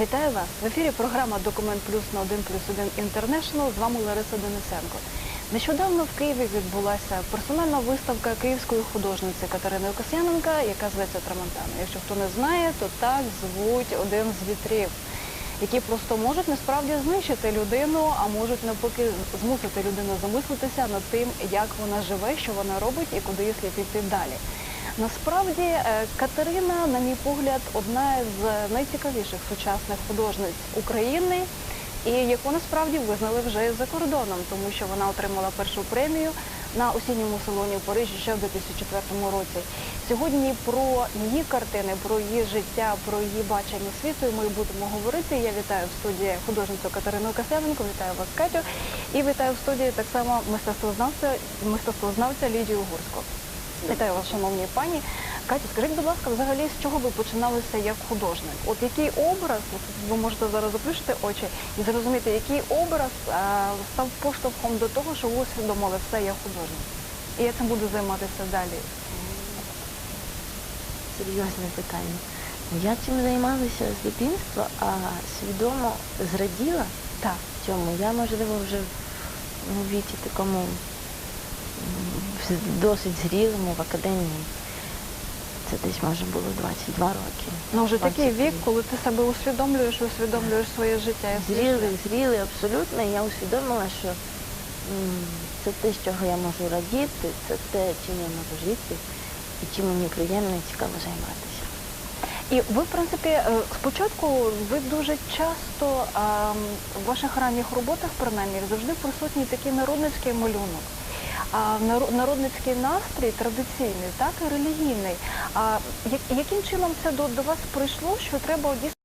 Вітаю вас в ефірі. Програма Документ Плюс на 1 плюс 1 Інтернешнл. З вами Лариса Денисенко. Нещодавно в Києві відбулася персональна виставка київської художниці Катерини Касьяненка, яка зветься Трамонтана. Якщо хто не знає, то так звуть один з вітрів, які просто можуть насправді знищити людину, а можуть навпаки змусити людину замислитися над тим, як вона живе, що вона робить і куди слід йти далі. Насправді е, Катерина, на мій погляд, одна з найцікавіших сучасних художниць України, і яку насправді визнали вже за кордоном, тому що вона отримала першу премію на осінньому салоні в Парижі ще в 2004 році. Сьогодні про її картини, про її життя, про її бачення світу ми будемо говорити. Я вітаю в студії художницю Катерину Касявенко, вітаю вас, Катю, і вітаю в студії так само мистецтвознавця, мистецтвознавця Лідію Гурську. Вітаю вас, шановні пані. Катю, скажіть, будь ласка, взагалі з чого ви починалися як художник? От який образ, от ви можете зараз заплющити очі і зрозуміти, який образ е, став поштовхом до того, що ви усвідомили все, я художник. І я цим буду займатися далі. Серйозне питання. Я цим займалася з дитинства, а свідомо зраділа Так. цьому. Я, можливо, вже в віці такому досить зрілому в академії. Це десь може було 22 роки. Ну вже такий вік, коли ти себе усвідомлюєш, усвідомлюєш своє життя. своє Зрілий, абсолютно. І я усвідомила, що це те, з чого я можу радіти, це те, чим я можу жити, і чим мені приємно і цікаво займатися. І ви, в принципі, е, спочатку ви дуже часто ем, в ваших ранніх роботах, принаймні, завжди присутній такий народницький малюнок. А народницький настрій традиційний, так і релігійний. А яким чином це до, вас прийшло, що треба дійсно